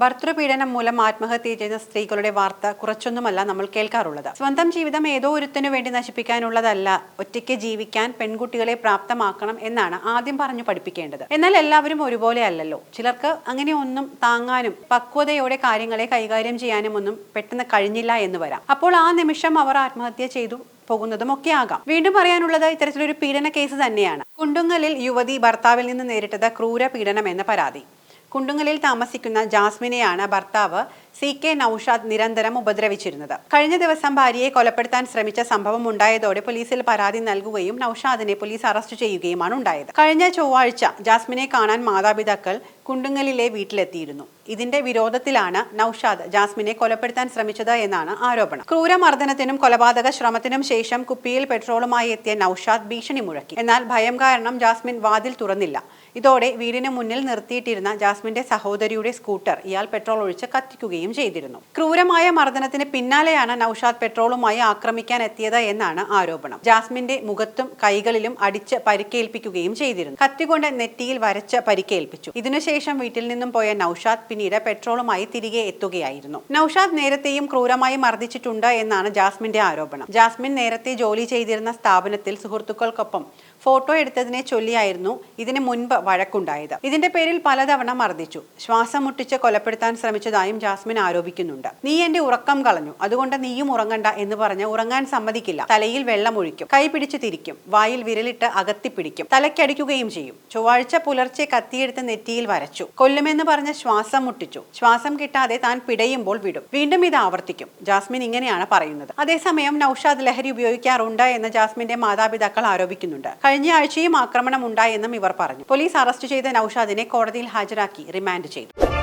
ഭർത്തൃപീഡനം മൂലം ആത്മഹത്യ ചെയ്യുന്ന സ്ത്രീകളുടെ വാർത്ത കുറച്ചൊന്നുമല്ല നമ്മൾ കേൾക്കാറുള്ളത്. സ്വന്തം ജീവിതം ഏതോ ഒരുത്തിനു വേണ്ടി നശിപ്പിക്കാനുള്ളതല്ല. ഒറ്റയ്ക്ക് ജീവിക്കാൻ പെൺകുട്ടികളെ പ്രാപ്തമാക്കണം എന്നാണ് ആദ്യം പറഞ്ഞു പഠിപ്പിക്കേണ്ടത്. എന്നാൽ എല്ലാവരും ഒരുപോലെ അല്ലല്ലോ. ചിലർക്ക് അങ്ങനെ ഒന്നും താങ്ങാനും പക്വതയോടെ കാര്യങ്ങളെ കൈകാര്യം ചെയ്യാനും ഒന്നും പെട്ടെന്ന് കഴിഞ്ഞില്ല എന്ന് വരാം. അപ്പോൾ ആ നിമിഷം അവർ ആത്മഹത്യ ചെയ്തു പോകുന്നതും ഒക്കെ ആകാം. വീണ്ടും പറയാനുള്ളത് ഇത്തരത്തിലൊരു പീഡന കേസ് തന്നെയാണ്. കുണ്ടുങ്ങലിൽ യുവതി ഭർത്താവിൽ നിന്ന് നേരിട്ടത് ക്രൂര പീഡനം എന്ന പരാതി. കുണ്ടുങ്ങലിൽ താമസിക്കുന്ന ജാസ്മിനെയാണ് ഭർത്താവ് സി കെ നൌഷാദ് നിരന്തരം ഉപദ്രവിച്ചിരുന്നത്. കഴിഞ്ഞ ദിവസം ഭാര്യയെ കൊലപ്പെടുത്താൻ ശ്രമിച്ച സംഭവം ഉണ്ടായതോടെ പോലീസിൽ പരാതി നൽകുകയും നൌഷാദിനെ പോലീസ് അറസ്റ്റ് ചെയ്യുകയുമാണ് ഉണ്ടായത്. കഴിഞ്ഞ ചൊവ്വാഴ്ച ജാസ്മിനെ കാണാൻ മാതാപിതാക്കൾ കുണ്ടുങ്ങലിലെ വീട്ടിലെത്തിയിരുന്നു. ഇതിന്റെ വിരോധത്തിലാണ് നൌഷാദ് ജാസ്മിനെ കൊലപ്പെടുത്താൻ ശ്രമിച്ചത് എന്നാണ് ആരോപണം. ക്രൂരമർദ്ദനത്തിനും കൊലപാതക ശ്രമത്തിനും ശേഷം കുപ്പിയിൽ പെട്രോളുമായി എത്തിയ നൌഷാദ് ഭീഷണി മുഴക്കി. എന്നാൽ ഭയം കാരണം ജാസ്മിൻ വാതിൽ തുറന്നില്ല. ഇതോടെ വീടിന് മുന്നിൽ നിർത്തിയിട്ടിരുന്ന ജാസ്മിന്റെ സഹോദരിയുടെ സ്കൂട്ടർ ഇയാൾ പെട്രോൾ ഒഴിച്ച് കത്തിക്കുകയും ചെയ്തിരുന്നു. ക്രൂരമായ മർദ്ദനത്തിന് പിന്നാലെയാണ് നൌഷാദ് പെട്രോളുമായി ആക്രമിക്കാൻ എത്തിയത് എന്നാണ് ആരോപണം. ജാസ്മിന്റെ മുഖത്തും കൈകളിലും അടിച്ച് പരിക്കേൽപ്പിക്കുകയും ചെയ്തിരുന്നു. കത്തികൊണ്ട് നെറ്റിയിൽ വരച്ച് പരിക്കേൽപ്പിച്ചു. ഇതിനുശേഷം വീട്ടിൽ നിന്നും പോയ നൌഷാദ് പിന്നീട് പെട്രോളുമായി തിരികെ എത്തുകയായിരുന്നു. നൌഷാദ് നേരത്തെയും ക്രൂരമായി മർദ്ദിച്ചിട്ടുണ്ട് എന്നാണ് ജാസ്മിന്റെ ആരോപണം. ജാസ്മിൻ നേരത്തെ ജോലി ചെയ്തിരുന്ന സ്ഥാപനത്തിൽ സുഹൃത്തുക്കൾക്കൊപ്പം ഫോട്ടോ എടുത്തതിനെ ചൊല്ലിയായിരുന്നു ഇതിന് മുൻപ് വഴക്കുണ്ടായത്. ഇതിന്റെ പേരിൽ പലതവണ മർദ്ദിച്ചു. ശ്വാസം മുട്ടിച്ച് കൊലപ്പെടുത്താൻ ശ്രമിച്ചതായും ജാസ്മിൻ ആരോപിക്കുന്നുണ്ട്. നീ എന്റെ ഉറക്കം കളഞ്ഞു. അതുകൊണ്ട് നീയും ഉറങ്ങണ്ട എന്ന് പറഞ്ഞ് ഉറങ്ങാൻ സമ്മതിക്കില്ല. തലയിൽ വെള്ളമൊഴിക്കും. കൈ പിടിച്ച് തിരിക്കും. വായിൽ വിരലിട്ട് അകത്തിപ്പിടിക്കും. തലയ്ക്കടിക്കുകയും ചെയ്യും. ചൊവ്വാഴ്ച പുലർച്ചെ കത്തിയെടുത്ത് നെറ്റിയിൽ വരച്ചു കൊല്ലുമെന്ന് പറഞ്ഞ് ശ്വാസം മുട്ടിച്ചു. ശ്വാസം കിട്ടാതെ താൻ പിടയുമ്പോൾ വിടും. വീണ്ടും ഇത് ആവർത്തിക്കും. ജാസ്മിൻ ഇങ്ങനെയാണ് പറയുന്നത്. അതേസമയം നൌഷാദ് ലഹരി ഉപയോഗിക്കാറുണ്ട് എന്ന് ജാസ്മിന്റെ മാതാപിതാക്കൾ ആരോപിക്കുന്നുണ്ട്. കഴിഞ്ഞ ആഴ്ചയും ആക്രമണം ഉണ്ടായെന്നും ഇവർ പറഞ്ഞു. പോലീസ് അറസ്റ്റ് ചെയ്ത നൌഷാദിനെ കോടതിയിൽ ഹാജരാക്കി റിമാൻഡ് ചെയ്തു.